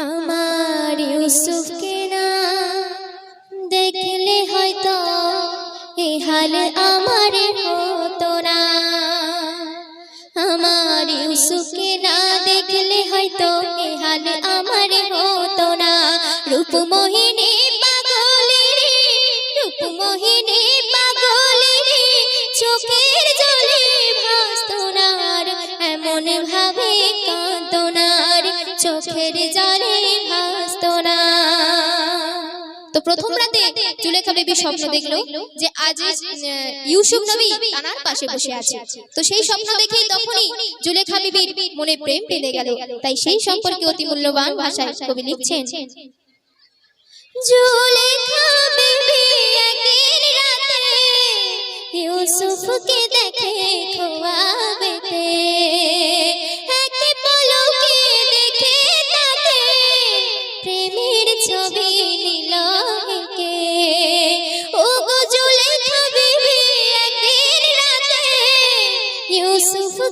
আমার ইউসুফকে না দেখলে হয়তো এ হাল আমার হতো না। আমার ইউসুফকে না দেখলে হয়তো এ হাল আমার হতো না। রূপমোহিনী চোখের না। তো প্রথম রাতে জুলেখা বেবি স্বপ্ন দেখল যে আজ ইউসুফ নবী পাশে বসে আছে। তো সেই স্বপ্ন দেখেই তখনই জুলেখা বিবির মনে প্রেম পেলে গেল। তাই সেই সম্পর্কে অতি মূল্যবান ভাষায় কবি লিখছেন জুলেখা বিবি একদিন রাতে, ইউসুফকে দেখে খোয়াবেতে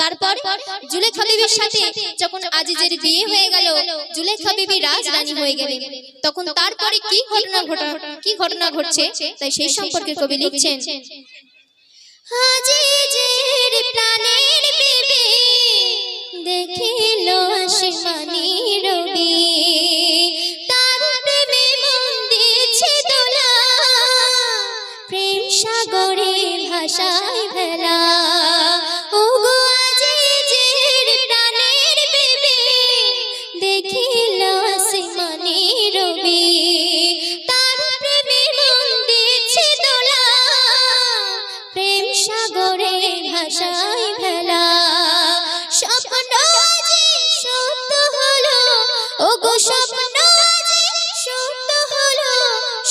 তারপর জুলেখা বিবির সাথে যখন আজিজের বিয়ে হয়ে গেল জুলেখা বিবি রাজরানী হয়ে গেলেন। তখন তারপরে কি ঘটনা ঘটা, কি ঘটনা ঘটছে? তাই সেই সম্পর্কে কবি লিখছেন, আজিজের প্রাণের বিবি আসমানি রবি। ও গো স্বপ্ন সত্য হলো,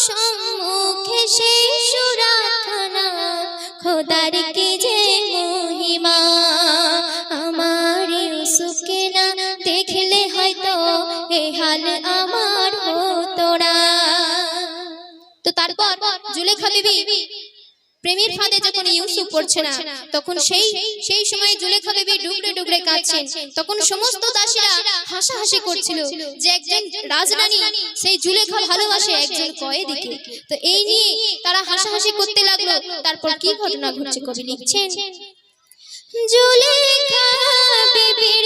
সম্মুখে সেই সুরাখানা খোদার কি যে মহিমা? আমার ইউসুফকে না দেখলে হয়তো এ হাল আমার হতো না। তো তারপর জুলেখা বিবি প্রেমের ফাঁদে যখন ইউসুফ পড়ছে না তখন সেই সেই সময় জুলেখা বিবি ডুবরে ডুবরে কাঁদছেন। তখন সমস্ত দাসীরা হাসাহাসি করছিল। যে একজন রাজরানী সেই জুলেখা ভালোবাসে একজন কয়েদিকে। তো এই নিয়ে তারা হাসাহাসি করতে লাগল। তারপর কি ঘটনা ঘটছে কবি লিখছেন? জুলেখা বিবির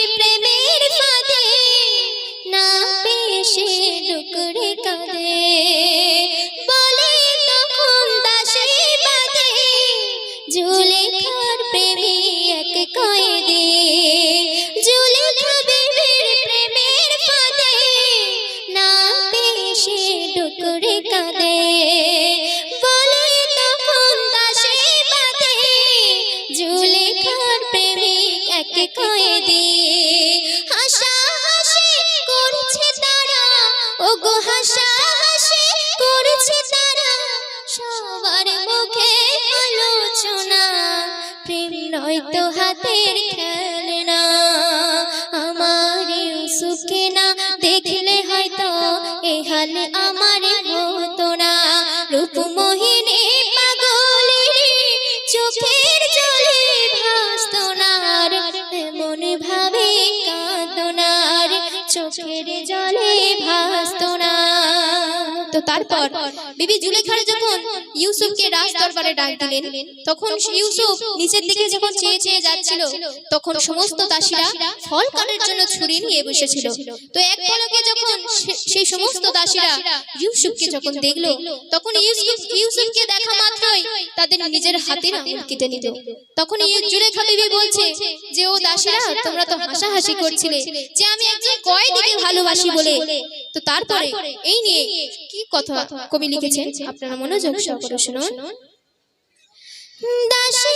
এক কয়েদি হাসা করছে তারা। ও গো হাসা করছে তারা। সবার মুখে আলোচনা। প্রেম নয়তো হাতের খেলনা। চোখের জলে ভাসতো তারপর বিবি জুলেখার যখন ইউসুফকে রাজ দরবারে ডাক দিলেন, তখন ইউসুফ নিচের দিকে যখন চেয়ে চেয়ে যাচ্ছিল, তখন সমস্ত দাসীরা ফল কাটার জন্য ছুরি নিয়ে বসেছিল। তো এক পলকে যখন সেই সমস্ত দাসীরা ইউসুফকে যখন দেখল, তখন ইউসুফ, ইউসুফকে দেখা মাত্রই তাদের নিজের হাতের আঙুল কেটে নিল। তখন জুলেখা বিবি বলছে যে, ও দাসীরা, তোমরা তো হাসাহাসি করছিলে যে, আমি একজন কয়েদিকে ভালোবাসি বলে। তো তারপরে এই নিয়ে কি কথা কবি লিখেছেন আপনারা মনোযোগ সহকারে শুনুন। দাসী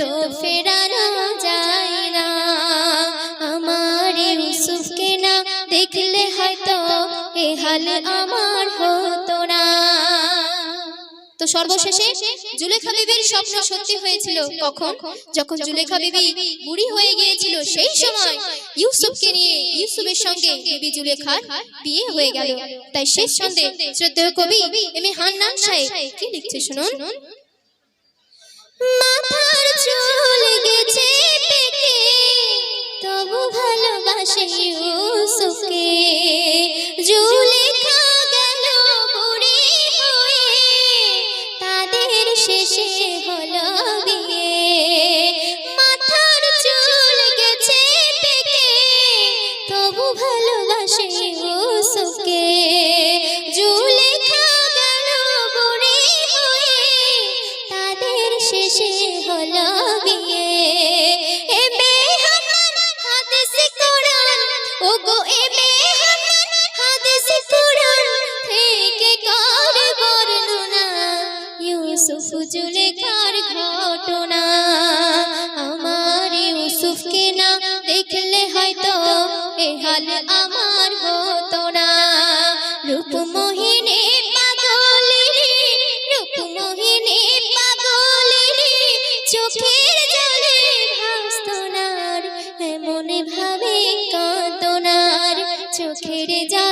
তো ফেরানো যায় না। আমার ইউসুফকে না দেখলে হয়তো এ হাল আমার হতো না। তো সর্বশেষে জুলেখা বিবির স্বপ্ন সত্যি হয়েছিল কখন? যখন জুলেখা বিবি বুড়ি হয়ে গিয়েছিল সেই সময় ইউসুফকে নিয়ে ইউসুফের সঙ্গে বিবি জুলেখার বিয়ে হয়ে গেল। তাই শেষ ছন্দে শ্রদ্ধেয় কবি এম এ হান্নান সাহেব কি লিখছে শুনুন? মাথার চুল গেছে পেকে তবু ভালোবাসে ইউসুফকে। জুলেখা বছরে যা